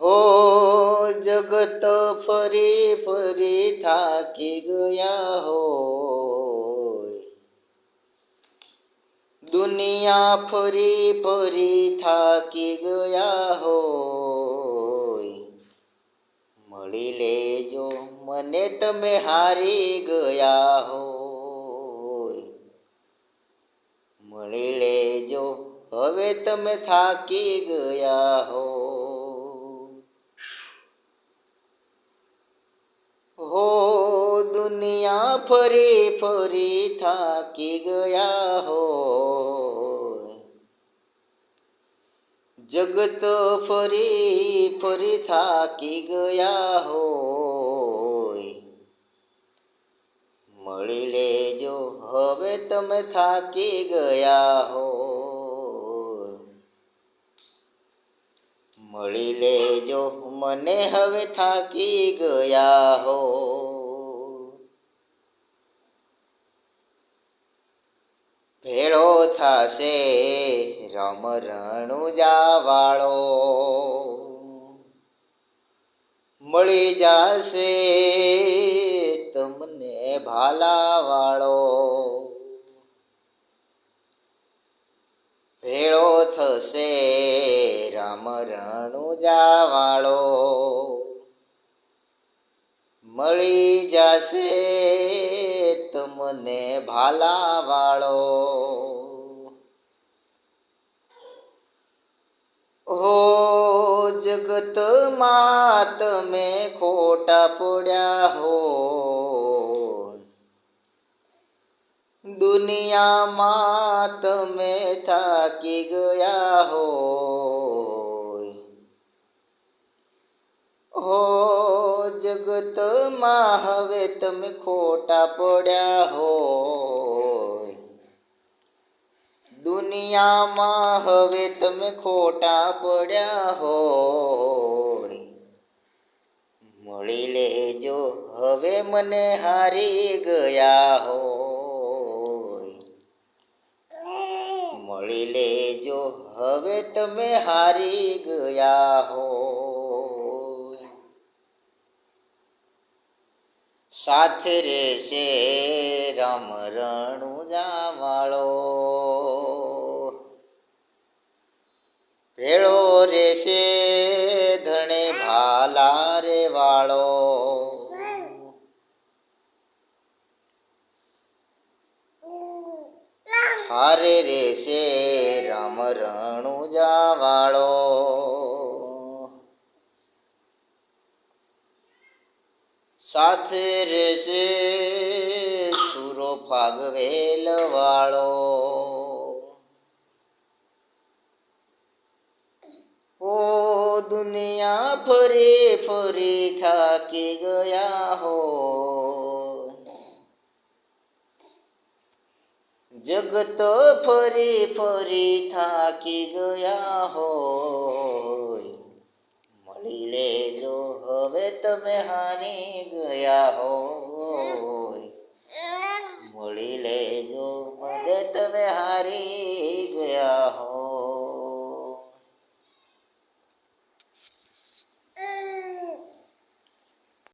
હો જગત ફરી ફરી થાકી ગયા હોય દુનિયા ફરી ફરી થાકી ગયા હોય મળી લેજો મને તમે હારી ગયા હોય મળી લેજો હવે તમે થાકી ગયા હો હો દુનિયા ફરી ફરી થાકી ગયા હો જગત ફરી ફરી થાકી ગયા હોય મળી લેજો હવે તમે થાકી ગયા હો મળી લેજો. મને હવે થાકી ગયા હો. ભેળો થાશે રમ રણુજાવાળો મળી જાશે તમને ભાલા ભેળો થશે રામ રણુજા વાળો મળી જશે તમને ભાલા વાળો હો જગતમાં તમે ખોટા પડ્યા હો. દુનિયામાં તમે થાકી ગયા હોય હો જગતમાં હવે તમે ખોટા પડ્યા હોય દુનિયામાં હવે તમે ખોટા પડ્યા હોય મળી લેજો હવે મને હારી ગયા હોય મળી લેજો. હવે તમે હારી ગયા હો. સાથે રહેશે રમ રણુજા વાળો. ભેળો રહેશે હારે રહેશે રમ રણુજા વાળો સાથે રહેશે સુરો ફાગવેલ વાળો ઓ દુનિયા ફરી ફરી થાકી ગયા હો જગત ફરી ફરી થાકી ગયા હોય. મળી લેજો હવે તમે હારી ગયા હો.